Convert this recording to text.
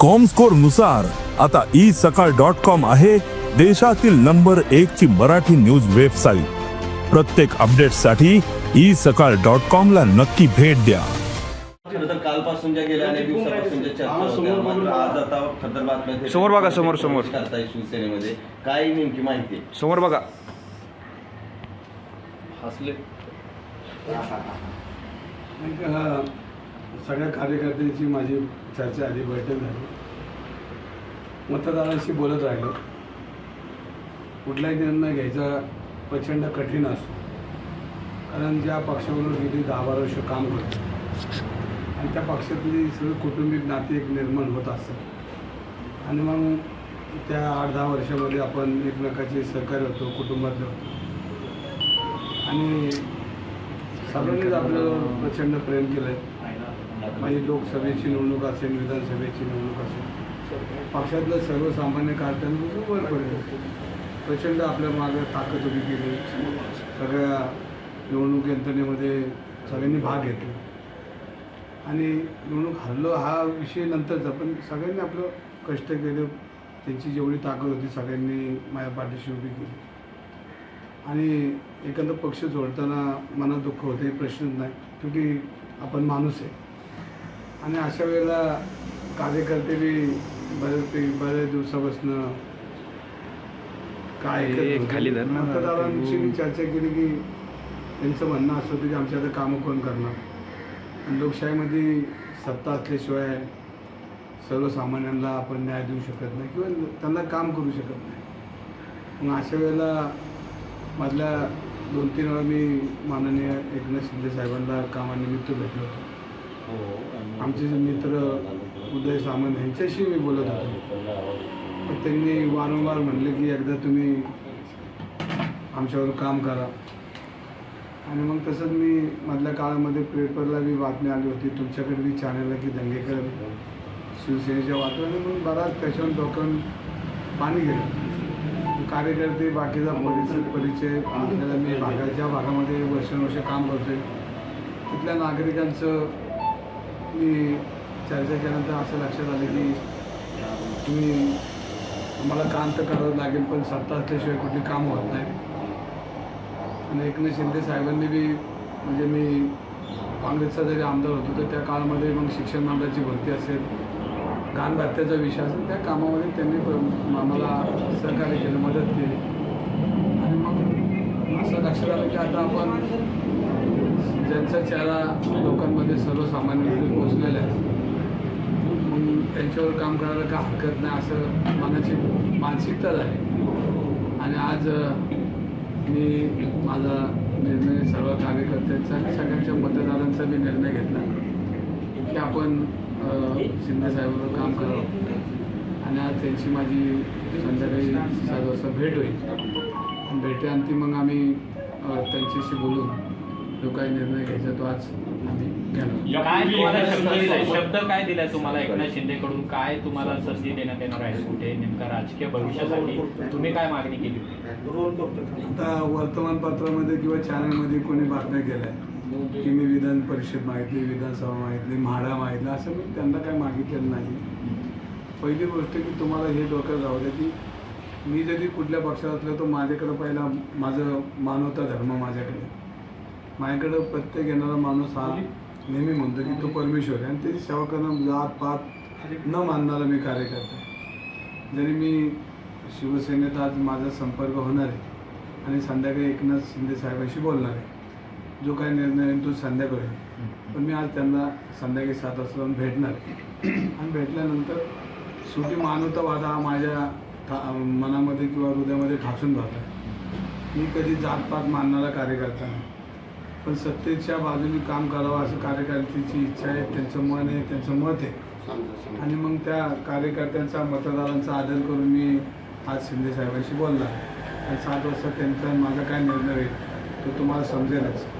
कॉमस्कोरनुसार आता E Sakal dot com आहे देशातील नंबर एक ची मराठी न्यूज वेबसाईट प्रत्येक अपडेटसाठी ई सकाळ डॉट कॉम ला नक्की भेट द्या. खरं तर कालपासून ज्या गेल्या अनेक दिवसापासून ज्या चर्चा होत्या मात्र आज आता खतर बातम्या थेट समोर बघा, समोर, समोर. करताय शिवसेनेमध्ये. काय नेमकी माहिती आहे? समोर बघा. हसले. सगळ्या कार्यकर्त्यांची माझी चर्चा आली बैठक झाली. मतदारांशी बोलत राहिलो. कुठलाही निर्णय घ्यायचा प्रचंड कठीण असतो. कारण ज्या पक्षावर गेली दहा बारा वर्ष काम करतो आणि त्या पक्षातली सगळी कौटुंबिक नाती एक निर्माण होत असतात. आणि मग त्या आठ दहा वर्षामध्ये आपण एकमेकाचे सहकार्य होतो कुटुंबातले होतो. आणि सगळ्यांनीच आपलं प्रचंड प्रेम केलं आहे म्हणजे लोकसभेची निवडणूक असेल विधानसभेची निवडणूक असेल. पक्षातलं सर्वसामान्य कार्यकर्त्यांनी वर पडेल. प्रचंड आपल्या मागं ताकद उभी केली. सगळ्या निवडणूक यंत्रणेमध्ये सगळ्यांनी भाग घेतला. आणि निवडणूक हरलो हा विषय नंतरचा पण सगळ्यांनी आपलं कष्ट केले. त्यांची जेवढी ताकद होती सगळ्यांनी माझ्या पाठीशी उभी केली. आणि एखादा पक्ष जोडताना मनात दुःख होते प्रश्नच नाही. शेवटी आपण माणूस आहे. आणि अशा वेळेला कार्यकर्ते बी बरेच बऱ्याच दिवसापासून काय हे. खाली. मतदारांशी मी चर्चा केली की त्यांचं म्हणणं असं होतं की आमच्या आता कामं कोण करणार आणि लोकशाहीमध्ये सत्ता असल्याशिवाय सर्वसामान्यांना आपण न्याय देऊ शकत नाही किंवा त्यांना काम करू शकत नाही मग अशा वेळेला मधल्या दोन तीन वेळा मी माननीय एकनाथ शिंदे साहेबांना कामानिमित्त भेटलो होतो आमचे जे मित्र उदय सामंत यांच्याशी मी बोलत होतो. पण त्यांनी वारंवार म्हणले की एकदा तुम्ही आमच्यावर काम करा. आणि मग तसंच मी मधल्या काळामध्ये पेपरला बी बातमी आली होती तुमच्याकडे बी चॅनलला की दंगेकर शिवसेनेच्या वातावरणाने मग बराच त्याच्यावर डोक्यावर पाणी गेलं. कार्यकर्ते बाकीचा परिचय परिचय आपल्याला मी भागाच्या भागामध्ये वर्षानुवर्ष काम करतोय तिथल्या नागरिकांचं मी चर्चा केल्यानंतर असं लक्षात आलं की तुम्ही मला कांत तर करावं लागेल पण सत्ता असल्याशिवाय कुठली काम होत नाही. आणि एकनाथ शिंदे साहेबांनी बी म्हणजे मी काँग्रेसचा जरी आमदार होतो तर त्या काळामध्ये मग शिक्षण मंडळाची भरती असेल घाण भत्त्याचा विषय असेल त्या कामामध्ये त्यांनी प- आम्हाला सहकार्य केलं मदत केली. आणि मग असं लक्षात आलं की आता आपण ज्यांचा चेहरा लोकांमध्ये सर्वसामान्यांमध्ये पोचलेला आहे. मग त्यांच्यावर काम करायला काय हरकत नाही असं मनाची मानसिकता झाली. आणि आज मी माझा निर्णय सर्व कार्यकर्त्यांचा सगळ्यांच्या मतदारांचा मी निर्णय घेतला. की आपण अ, शिंदे साहेबांवर काम करावं. आणि आज त्यांची माझी संध्याकाळी सात वाजता भेट होईल. आणि भेटेअंती मग आम्ही त्यांच्याशी बोलून जो काही निर्णय घ्यायचा तो आज आम्ही घेणार काय तुम्हाला शब्द दिलाय? शब्द काय दिलाय तुम्हाला एकनाथ शिंदेकडून? काय तुम्हाला संधी देण्यात येणार आहे? कुठे? नेमका राजकीय भविष्यासाठी तुम्ही काय मागणी केली होती? आता वर्तमानपत्रामध्ये किंवा चॅनलमध्ये कोणी बातम्या केल्या? की मी विधान परिषद मागितली विधानसभा मागितली म्हाडा मागितला असं मी त्यांना काही मागितलेलं नाही. पहिली गोष्ट की तुम्हाला हे डोक्यात राहू द्या की मी जरी कुठल्या पक्षात असलो तर माझ्याकडं पहिला माझं मानवता धर्म माझ्याकडे. माझ्याकडं प्रत्येक येणारा माणूस हा नेहमी म्हणतो की तो परमेश्वर आहे आणि त्याची सेवा करणं जात पात न मानणारा मी कार्यकर्ता आहे जरी मी शिवसेनेत आज माझा संपर्क होणार आहे आणि संध्याकाळी एकनाथ शिंदे साहेबांशी बोलणार आहे. जो काही निर्णय होईल तो संध्याकाळी. पण मी आज त्यांना संध्याकाळी सात वाजता जाऊन भेटणार आहे. आणि भेटल्यानंतर शेवटी मानवतावाद हा माझ्या ठा मनामध्ये किंवा हृदयामध्ये ठासून राहतो मी कधी जातपात मानणारा कार्यकर्ता नाही. पण सत्तेच्या बाजूने काम करावं असं कार्यकर्त्याची इच्छा आहे त्यांचं मन आहे त्यांचं मत आहे. आणि मग त्या कार्यकर्त्यांचा मतदारांचा आदर करून मी आज शिंदे साहेबांशी बोलला आणि सात वाजता त्यांचा माझा काय निर्णय होईल तो तुम्हाला समजेलच.